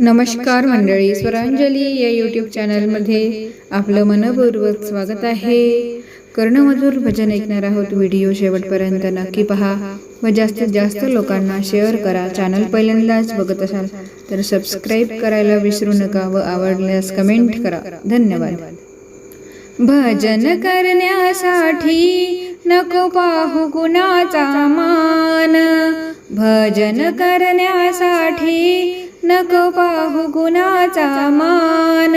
नमस्कार मंडळी स्वरांजली या यूट्यूब चॅनलमध्ये आपलं मनपूर्वक स्वागत आहे. कर्णमधूर भजन ऐकणार आहोत व्हिडिओ शेवटपर्यंत नक्की पहा व जास्तीत जास्त लोकांना शेअर करा. चॅनल पहिल्यांदाच बघत असाल तर सबस्क्राईब करायला विसरू नका व आवडल्यास कमेंट करा. धन्यवाद. भजन करण्यासाठी नको पाहू कुणाचा मान. भजन करण्यासाठी नको पाहू गुणाचा मान.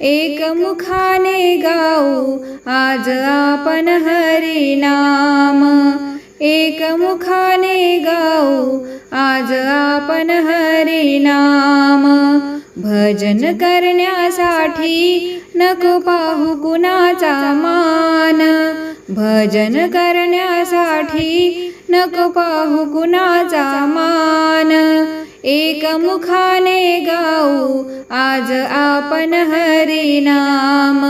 एकमुखाने गाऊ आज आपण हरिनाम. एकमुखाने गाऊ आज आपण हरिनाम. भजन करण्यासाठी नको पाहू गुणाचा मान. भजन करण्यासाठी नको पाहू गुणाचा मान. एकमुखाने गाऊ आज आपण हरिनाम.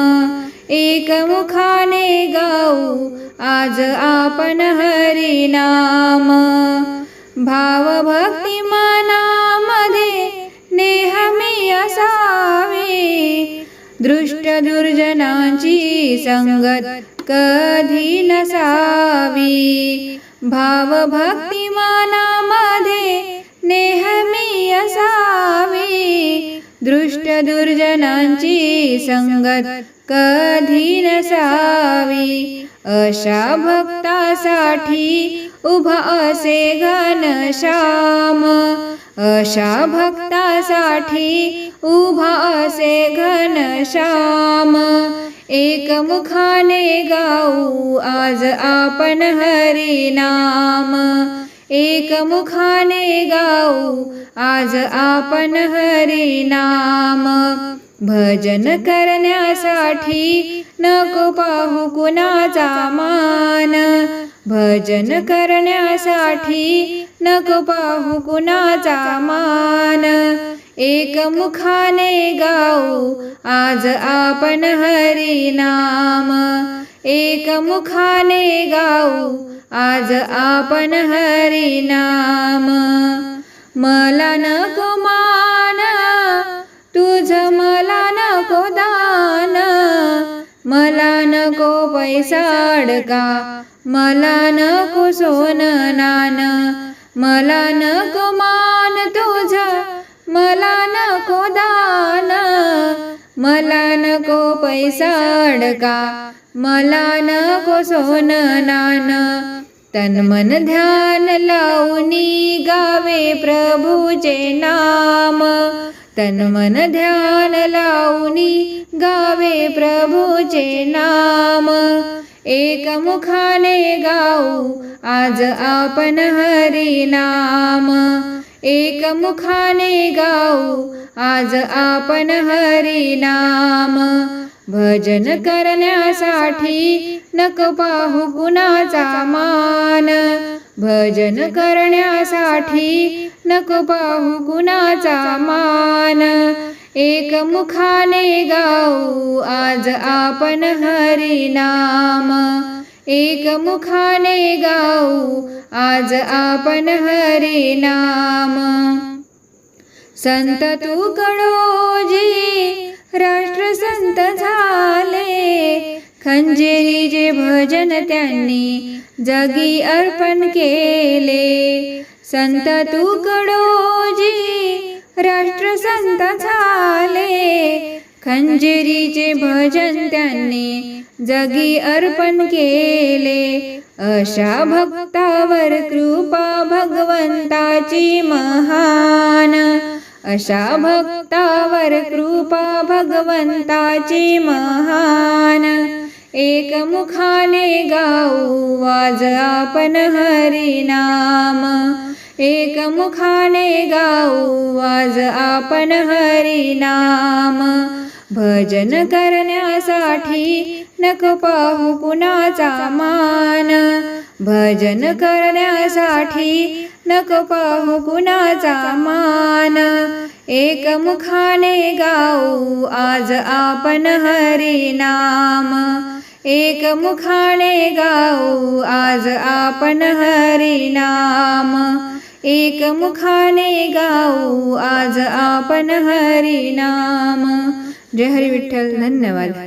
एकमुखाने गाऊ आज आपण हरिनाम. भावभक्ती मनामध्ये नेहमी असावी. दृष्ट दुर्जनांची संगत कधी नसावी. भावभक्ती मनामध्ये नेहमी असावी. दृष्ट दुर्जनांची संगत कधी नसावी. अशा भक्तासाठी उभा असे घनश्याम अशा भक्तासाठी उभा असे घनश्याम एकमुखाने गाऊ आज आपण हरिनाम एकमुखाने गाऊ आज आपण हरी नाम. भजन करण्यासाठी नको पाहू कुणाचा मान. भजन करण्यासाठी नको पाहू कुणाचा मान. एकमुखाने गाऊ आज आपण हरिनाम एकमुखाने गाऊ आज आपण हरिनाम मला नको मान. तुझ मला नको दान. मला नको पैसा अडका. मला नको सोन नान मला नको मान तुझ. मला नको दान. मला नको पैसा अडका. मला नको सोन नान तन मन ध्यान लावणी गावे प्रभूचे नाम. तन मन ध्यान लावणी गावे प्रभूचे नाम. एकमुखाने गाऊ आज आपण हरी नाम. एकमुखाने गाऊ आज आपण हरी नाम. भजन करण्यासाठी नक पाहू कुणाचा मान? भजन करण्यासाठी नक पाहू कुणाचा मान? एकमुखाने गाऊ आज आपण हरिनाम एकमुखाने गाऊ आज आपण हरिनाम संत तू कडोजी राष्ट्रसंत झाले. खंजेरीचे भजन त्यांनी जगी अर्पण केले. संत तू कडोजी राष्ट्रसंत झाले. खंजेरीचे भजन त्यांनी जगी अर्पण केले. अशा भक्तावर कृपा भगवंताची महान अशा भक्तावर कृपा भगवंताची महान. एकमुखाने गाऊ वाज आपण हरिनाम. एकमुखाने गाऊ वाज आपण हरिनाम. भजन करण्यासाठी नक पाहू कुणाचा मान? भजन करण्यासाठी नको पाहू कुणाचा मान. एकमुखाने गाऊ आज आपण हरिनाम एकमुखाने गाऊ आज आपण हरिनाम एक मुखाने गाऊ आज आपण हरी नाम. जय हरी विठ्ठल धन्यवाद.